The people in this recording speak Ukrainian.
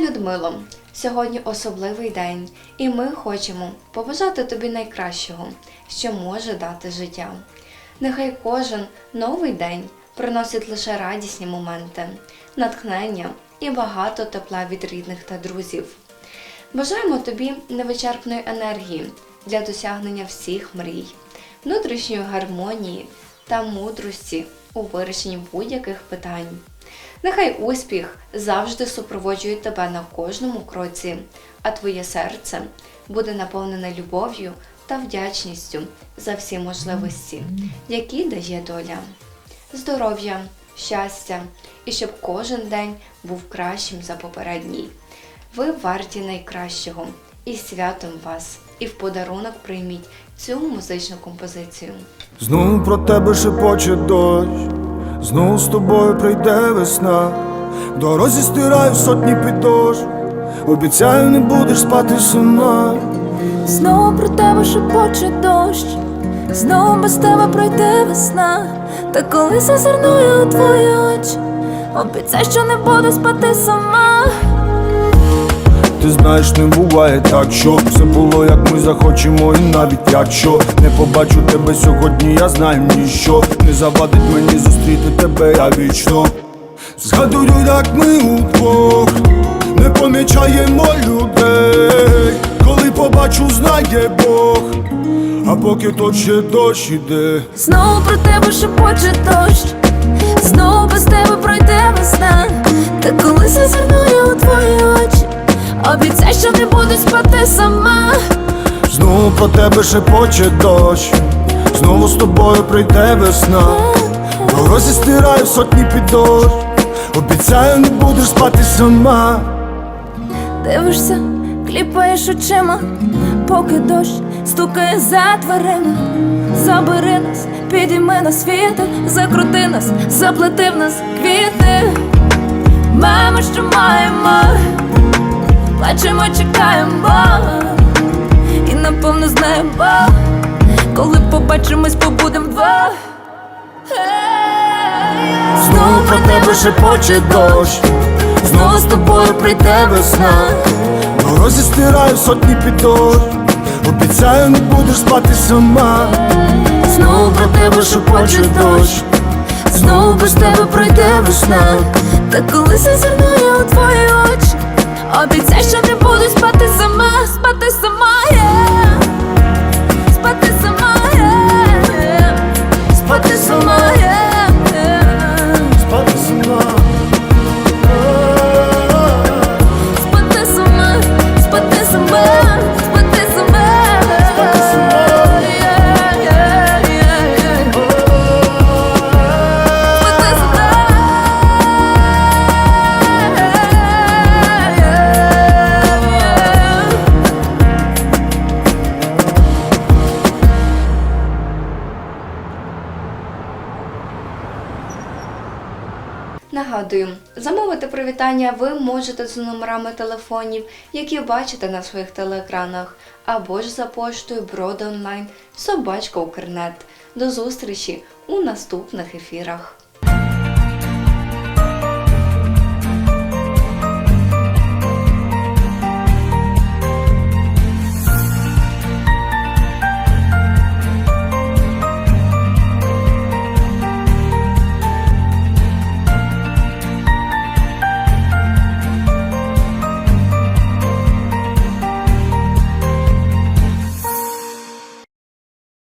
Людмило, сьогодні особливий день, і ми хочемо побажати тобі найкращого, що може дати життя. Нехай кожен новий день приносить лише радісні моменти, натхнення і багато тепла від рідних та друзів. Бажаємо тобі невичерпної енергії для досягнення всіх мрій, внутрішньої гармонії та мудрості у вирішенні будь-яких питань. Нехай успіх завжди супроводжує тебе на кожному кроці, а твоє серце буде наповнене любов'ю та вдячністю за всі можливості, які дає доля. Здоров'я, щастя і щоб кожен день був кращим за попередній. Ви варті найкращого і святом вас, і в подарунок прийміть цю музичну композицію. Знову про тебе шепоче дощ, знову з тобою прийде весна. В дорозі стираю сотні підошв, обіцяю, не будеш спати сама. Знову про тебе шепоче дощ, знову без тебе пройде весна. Та коли зазирную у твої очі, обіцяй, що не буду спати сама. Ти знаєш, не буває так, що все було, як ми захочемо, і навіть якщо не побачу тебе сьогодні, я знаю ніщо не завадить мені зустріти тебе, я вічно Згадую, як ми удвох не помічаємо людей, коли побачу, знає Бог, а поки то ще дощ іде. Знову про тебе шепоче дощ, знову без тебе про тебе шепоче дощ, знову з тобою прийде весна. Дорозі стираю сотні підошв, обіцяю, не будеш спати сама. Дивишся, кліпаєш очима, поки дощ стукає за дверима. Забери нас, підійми нас вітер, закрути нас, заплети в нас квіти. Маємо, що маємо, плачемо, чекаємо, побачимось, побудем вдвох. Знову про тебе шепоче дощ, знову з тобою прийде весна. Дорозі стираю сотні підошв, обіцяю, не будеш спати сама. Знову про тебе шепоче дощ, знову без тебе пройде весна. Та коли зазирную у твої очі, обіцяй, що не буду спати сама, спати сама, Нагадую, замовити привітання ви можете за номерами телефонів, які бачите на своїх телеекранах, або ж за поштою Бродонлайн собачка Укрнет. До зустрічі у наступних ефірах.